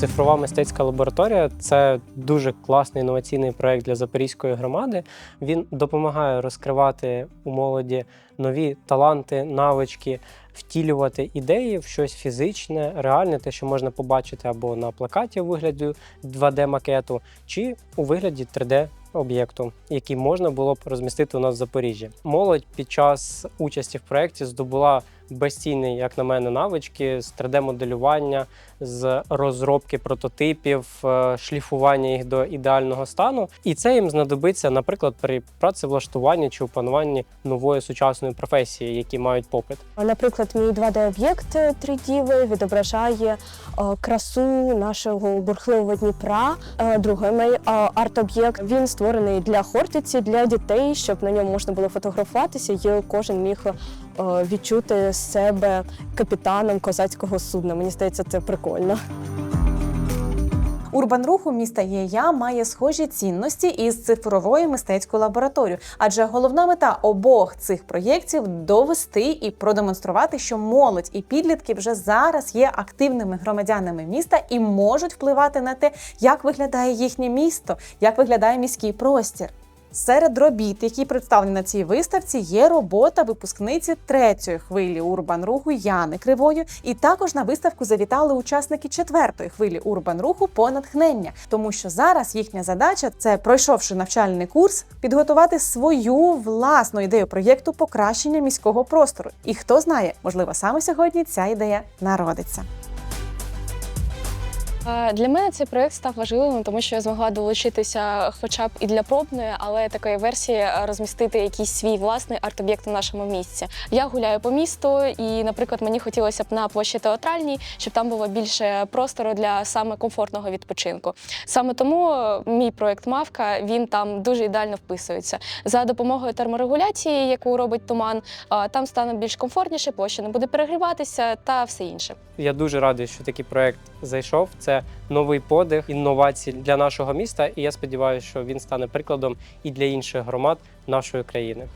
Цифрова мистецька лабораторія це дуже класний інноваційний проект для Запорізької громади. Він допомагає розкривати у молоді нові таланти, навички, втілювати ідеї в щось фізичне, реальне, те, що можна побачити або на плакаті у вигляді 2D-макету, чи у вигляді 3D. Об'єкту, який можна було б розмістити у нас в Запоріжжі. Молодь під час участі в проєкті здобула безцінні, як на мене, навички з 3D-моделювання, з розробки прототипів, е, шліфування їх до ідеального стану. І це їм знадобиться, наприклад, при працевлаштуванні чи опануванні нової сучасної професії, які мають попит. Наприклад, мій 2D-об'єкт 3D відображає е, красу нашого бурхливого Дніпра. Е, Другий мій е, арт-об'єкт він створений для хортиці, для дітей, щоб на ньому можна було фотографуватися, і кожен міг е, відчути себе капітаном козацького судна. Мені здається, це прикольно. Урбан руху міста ЄЯ має схожі цінності із цифровою мистецькою лабораторією, адже головна мета обох цих проєктів довести і продемонструвати, що молодь і підлітки вже зараз є активними громадянами міста і можуть впливати на те, як виглядає їхнє місто, як виглядає міський простір. Серед робіт, які представлені на цій виставці, є робота випускниці третьої хвилі урбан руху Яни Кривою. І також на виставку завітали учасники четвертої хвилі урбан руху по натхнення, тому що зараз їхня задача це, пройшовши навчальний курс, підготувати свою власну ідею проєкту покращення міського простору. І хто знає, можливо, саме сьогодні ця ідея народиться. Е, Для мене цей проект став важливим, тому що я змогла долучитися, хоча б і для пробної, але такої версії е, розмістити якийсь свій власний арт-об'єкт у нашому місці. Я гуляю по місту, і, наприклад, мені хотілося б на площі театральній, щоб там було більше простору для саме комфортного відпочинку. Саме тому е, мій проект Мавка він там дуже ідеально вписується. За допомогою терморегуляції, яку робить туман, там стане більш комфортніше, площа не буде перегріватися та все інше. Я дуже радий, що такий проект зайшов. Це новий подих інновацій для нашого міста, і я сподіваюся, що він стане прикладом і для інших громад нашої країни.